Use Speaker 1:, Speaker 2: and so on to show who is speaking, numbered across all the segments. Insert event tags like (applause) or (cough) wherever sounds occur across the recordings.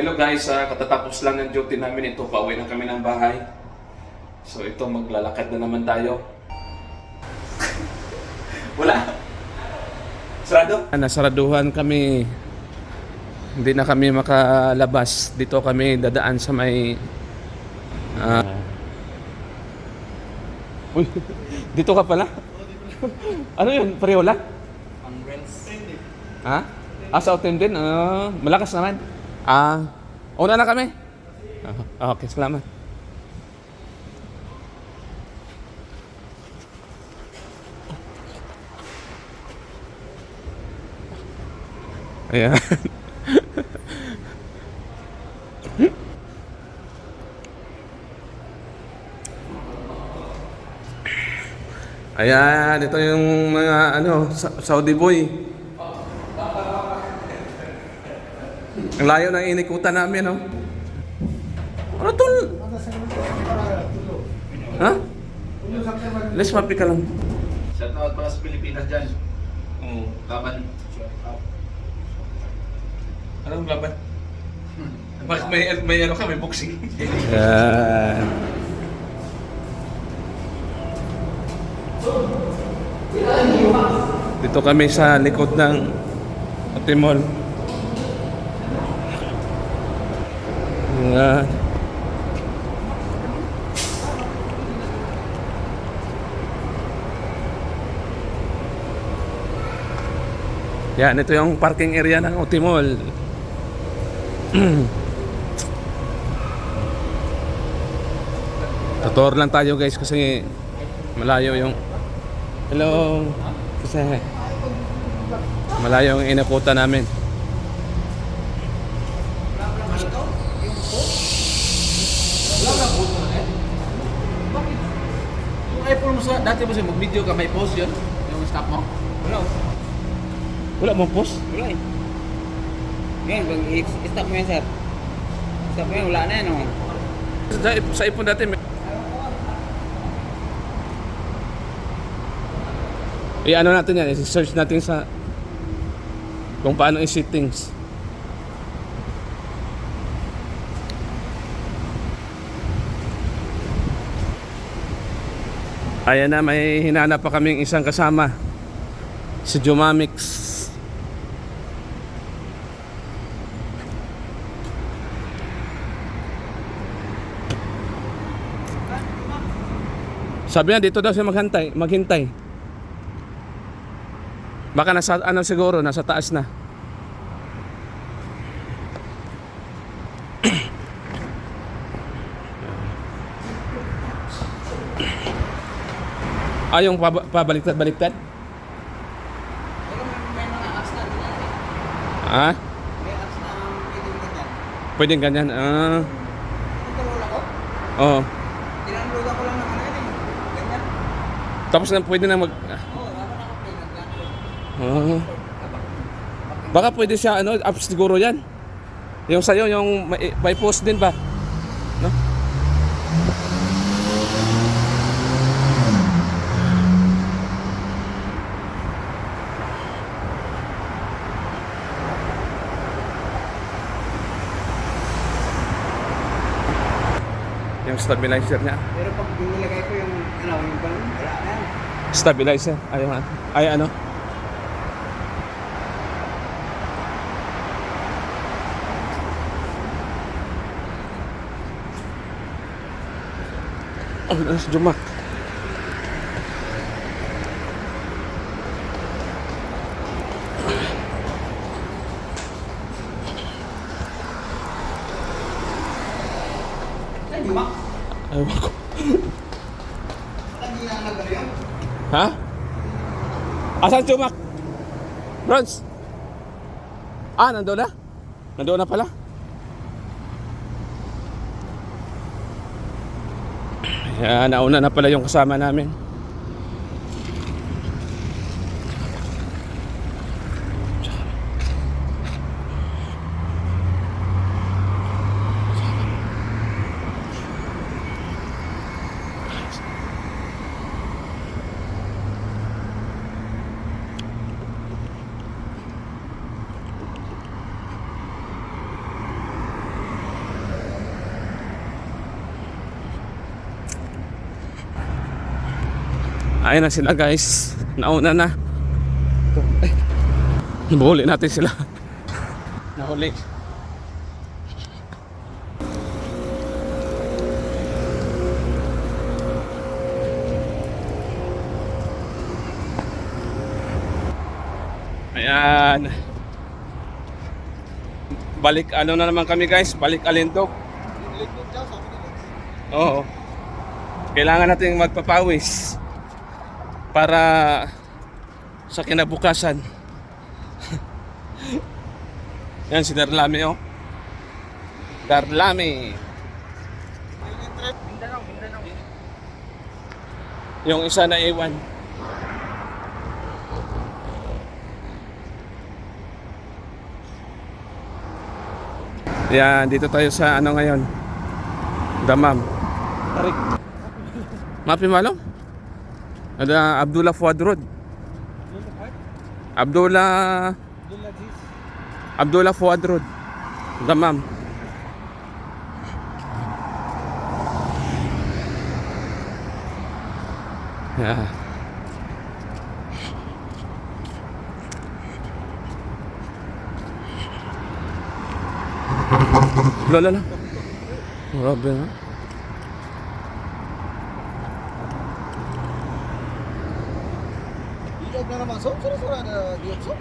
Speaker 1: Hello guys, ah, katatapos lang ng duty namin ito. Pauwi na kami ng bahay. So ito, maglalakad na naman tayo. (laughs) Wala. Sarado? Nasaraduhan kami. Hindi na kami makalabas. Dito kami dadaan sa may... ah, (laughs) Uy, dito ka pala? (laughs) ano yun? Pareho lang? Ha? Ah, sa din? Ah, malakas naman. Ah, una na kami. Ah, okay, salamat. Ayan. (laughs) Ayan, ito yung mga ano, Sa- Saudi boy. Ang layo ng inikutan namin, no? Ano tol? Ha? Let's mapi ka lang.
Speaker 2: Shout out pala sa Pilipinas dyan.
Speaker 1: Oo.
Speaker 2: Laban.
Speaker 1: Anong laban? Bakit may, may ano ka, may boxing?
Speaker 3: Yan.
Speaker 1: Dito kami sa likod ng Otimol. Yan. Yan, ito yung parking area ng Otimol. (clears throat) Tutor lang tayo guys kasi malayo yung Hello. Kasi malayo yung inakutan namin.
Speaker 2: Yung iPhone mo sa, dati mo siya mag-video ka, may post yun. Yung stop mo. Wala.
Speaker 1: Wala mo post?
Speaker 4: Wala eh. Ngayon, pag i-stop mo yan, sir. Stop mo yan, wala na yan, oh.
Speaker 1: Sa, sa ipon dati may... I-ano natin yan, i-search natin sa kung paano i-settings. Ayan na, may hinanap pa kaming isang kasama. Si Jumamix. Sabi niya dito daw siya maghantay, maghintay. Baka nasa ano siguro, nasa taas na. Ah, yung pab- pabaliktad-baliktad?
Speaker 4: Pero may, may mga apps.
Speaker 1: Ah,
Speaker 4: May apps na pwede mo ganyan.
Speaker 1: pwedeng ganyan. Ah,
Speaker 4: Ito wala ko.
Speaker 1: oo.
Speaker 4: Tinanloadan ko lang ng ano yun. Ganyan.
Speaker 1: Tapos na pwede na mag...
Speaker 4: Oo, oh, wala na ako play ng ganyan.
Speaker 1: Ah. Baka pwede siya, ano, apps siguro yan. Yung sa'yo, yung may, may post din ba? Yung stabilizer niya.
Speaker 4: Pero pag nilagay ko yung, ano, yung balon, wala na.
Speaker 1: Stabilizer. Ay, ano? Ay, ano? Oh, ano si Jumak? Ayaw ko. Ha? Asan si Jumak? Bronze? Ah, nandoon na? Nandoon na pala? Yan, nauna na pala yung kasama namin. Ayun na sila guys. Nauna na. Ay. Nabuli natin sila. Nahuli. Ayan. Balik ano na naman kami guys, balik alindog. Oo. Kailangan nating magpapawis para sa kinabukasan. (laughs) Yan si Darlami oh. Darlami. Yung isa na iwan. Yan, dito tayo sa ano ngayon. Damam. Tarik. Mapi هذا عبد الله فؤاد رد. عبد الله عبد الله فؤاد رد. تمام. لا لا
Speaker 3: لا. ربنا. Naman, so, sura-sura diokso.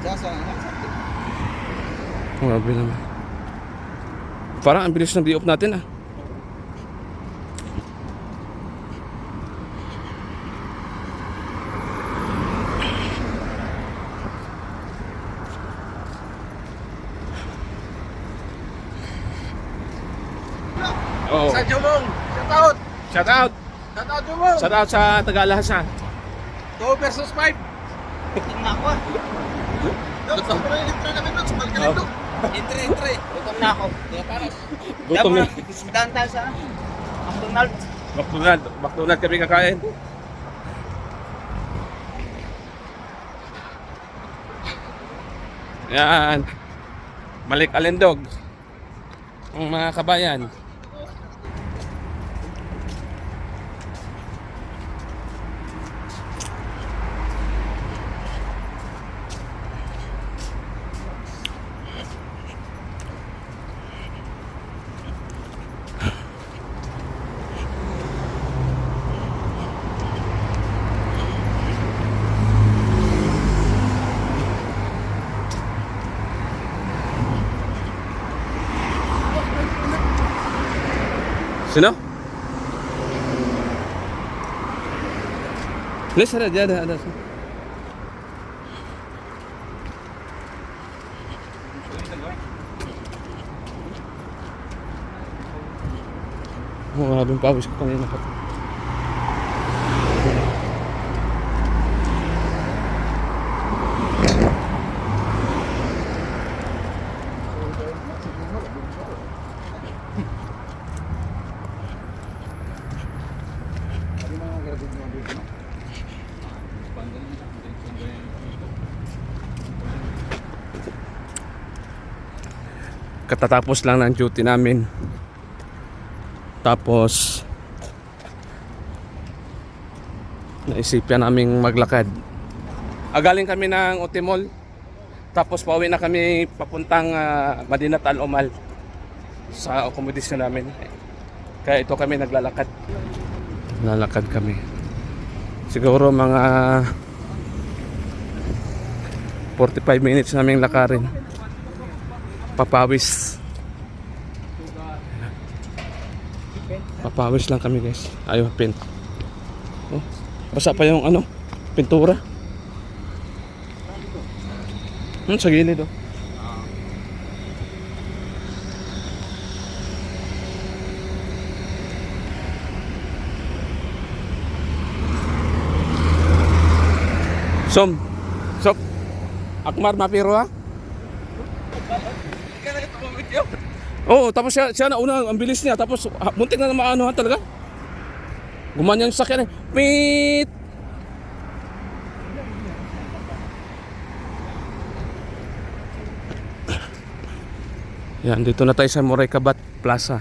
Speaker 3: Jasa na, sakit.
Speaker 1: Grabe naman. Parang ang bilis ng di-off natin ah. Oh.
Speaker 2: Sa Jumong! Shout out!
Speaker 1: Shout out!
Speaker 2: Shout out Jumong!
Speaker 1: Shout out sa Tagalahasa.
Speaker 2: 2 versus 5!
Speaker 4: Gutom na ako ah.
Speaker 3: Dok, sa pala yung intro namin, Dok, sa balikan
Speaker 1: Oh.
Speaker 3: ito.
Speaker 4: Entry, entry. Gutom na ako.
Speaker 1: Gutom na.
Speaker 4: Isdahan tayo sa McDonald's.
Speaker 1: McDonald. McDonald kami kakain. Yan. Malik Alendog. Ang mga kabayan. Sino? Let's ada dia ada ada. Oh, grabing pawis ko Katatapos lang ng duty namin. Tapos naisipan naming maglakad. Agaling kami ng Otimol. Tapos pauwi na kami papuntang uh, Madinat Al Omal sa akomodisyon namin. Kaya ito kami naglalakad. Lalakad kami. Siguro mga 45 minutes naming lakarin. Papawis. Papawis lang kami guys. Ayaw pin. Oh, basa pa yung ano, pintura. Hmm, sa gilid oh. Som. Sok. Akmar mapiro ha? Oo, tapos siya, siya na una, ang bilis niya. Tapos ha, muntik na na maano ha, talaga. Gumanyan yung sakyan eh. Pit! Yan, dito na tayo sa Moray Kabat Plaza.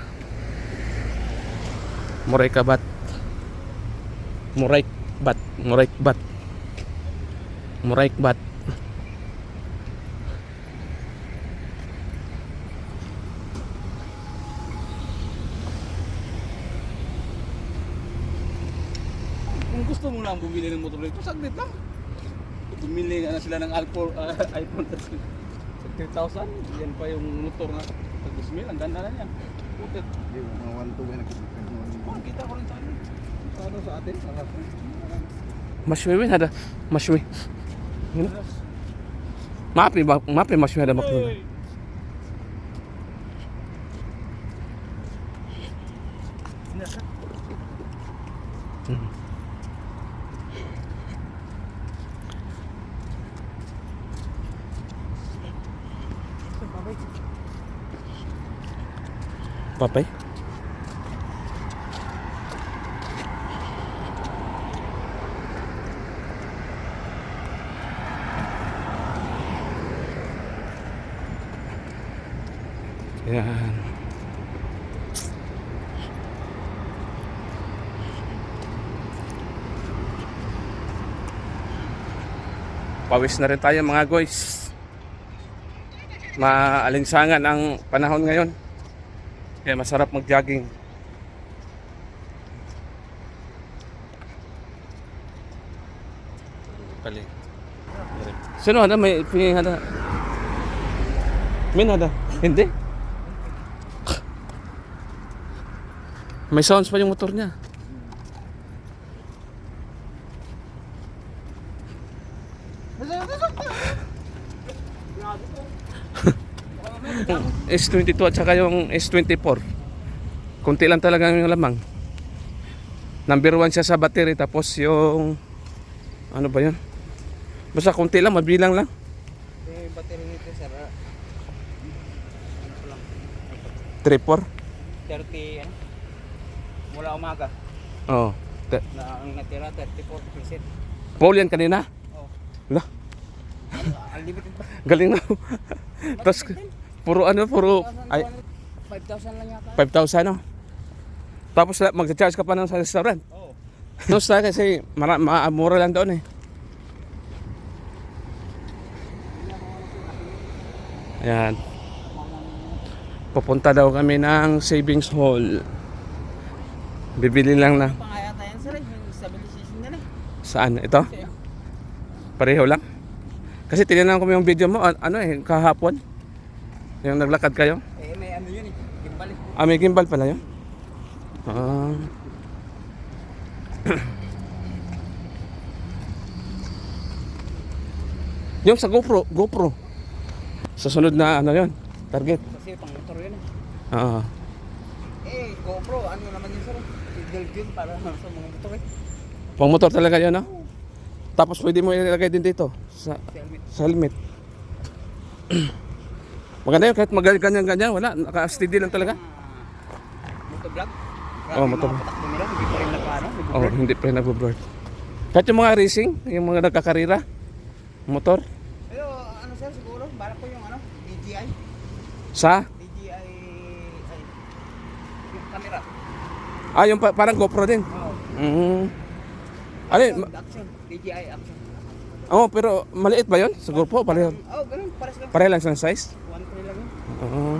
Speaker 1: Muray kabat. Muray bat.
Speaker 2: Gusto mo lang bumili ng motor ito, saglit lang. Bumili nga na sila ng Alpor, uh, (laughs) iPhone 13. Sa 3,000, yan pa yung motor na sa 2,000, ang ganda na niya. Putit.
Speaker 3: Hindi, mga 1 2 na
Speaker 2: Oh, kita ko rin sa amin.
Speaker 3: Sa ano sa atin? Sa atin.
Speaker 1: Mashwe win hada. Mashwe. Yun. Mapi ba? Mapi mashwe hada makro.
Speaker 2: Hey!
Speaker 1: Papay. Yan. Pawis na rin tayo mga guys. Maalinsangan ang panahon ngayon. Kaya masarap mag-jogging. Kali. Sino ada may pingin ada? Min ada? Hindi. May sounds pa yung motor niya. S22 at saka yung S24. Kunti lang talaga yung lamang. Number 1 siya sa battery tapos yung ano ba yun? Basta kunti lang, mabilang lang.
Speaker 4: Yung battery nito sir. ah,
Speaker 1: 3-4.
Speaker 4: 30 ano? Mula umaga.
Speaker 1: Oo. Te-
Speaker 4: Na ang natira 34%.
Speaker 1: Paul yan kanina.
Speaker 4: Oh.
Speaker 1: Lah,
Speaker 4: Unlimited pa.
Speaker 1: galing na. (laughs) tapos puro ano, puro ay
Speaker 4: 5,000 lang yata.
Speaker 1: 5,000 no. Tapos mag-charge ka pa ng sa restaurant.
Speaker 4: Oo.
Speaker 1: No, sa kasi mara, ma- mura lang doon eh. Ayan. Pupunta daw kami ng savings hall. Bibili lang na.
Speaker 4: Eh.
Speaker 1: Saan? Ito? Pareho lang? Kasi tinignan ko yung video mo, an- ano eh, kahapon. Yung naglakad kayo.
Speaker 4: eh may ano yun eh. Gimbal eh.
Speaker 1: Ah, may gimbal pala yun? Ah. (clears throat) yung sa GoPro, GoPro. Sa sunod na ano yun, target.
Speaker 4: Kasi pang motor yun eh.
Speaker 1: Ah.
Speaker 4: Eh, GoPro, ano naman yun sir? Build yun para sa mga motor eh.
Speaker 1: Pang motor talaga yun, no? Tapos pwede mo ilagay din dito sa,
Speaker 4: Sa helmet.
Speaker 1: sa helmet. (clears throat) Maganda yun, kahit magaganyan-ganyan, wala, naka-steady lang talaga.
Speaker 4: Motovlog?
Speaker 1: Oh, motovlog.
Speaker 4: Patakbo nila, hindi pa rin.
Speaker 1: Oh, hindi pa rin nagbo-blur. Kahit yung mga racing, yung mga nagkakarira, motor,
Speaker 4: Pero ano sir, siguro, balak ko yung ano, DJI.
Speaker 1: sa,
Speaker 4: DJI, ay, yung camera.
Speaker 1: ah, yung pa- parang GoPro din.
Speaker 4: Oo.
Speaker 1: Mm. Ano yun?
Speaker 4: Action, DJI action.
Speaker 1: Oh, pero maliit ba yun? Sa GoPro, pareho.
Speaker 4: Oh, ganun, pares lang.
Speaker 1: Pareho lang sa size?
Speaker 4: 1.3 lang yun.
Speaker 1: Oo.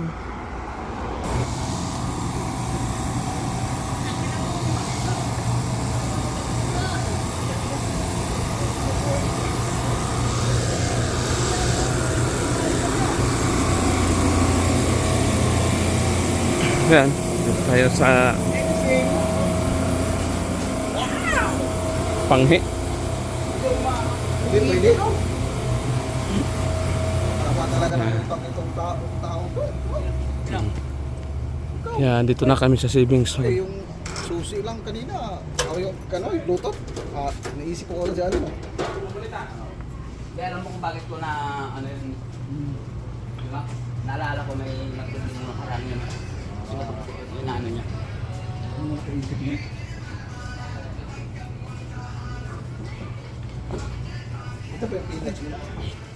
Speaker 1: Yan. Dito tayo sa Panghi.
Speaker 3: Hindi pwede. Tama talaga ng utang itong tao, tao ko.
Speaker 1: Yan, dito na kami sa savings
Speaker 3: Eh, yung susi lang kanina. Ako yung kano, yung Bluetooth. Ah, naisip ko ano dyan. ano.
Speaker 4: Kaya alam mo kung bakit ko na ano yun. Di ba? Naalala ko may nagdating ng nakaraan yun. Yung ano niya.
Speaker 3: Ito ba yung pinach mo?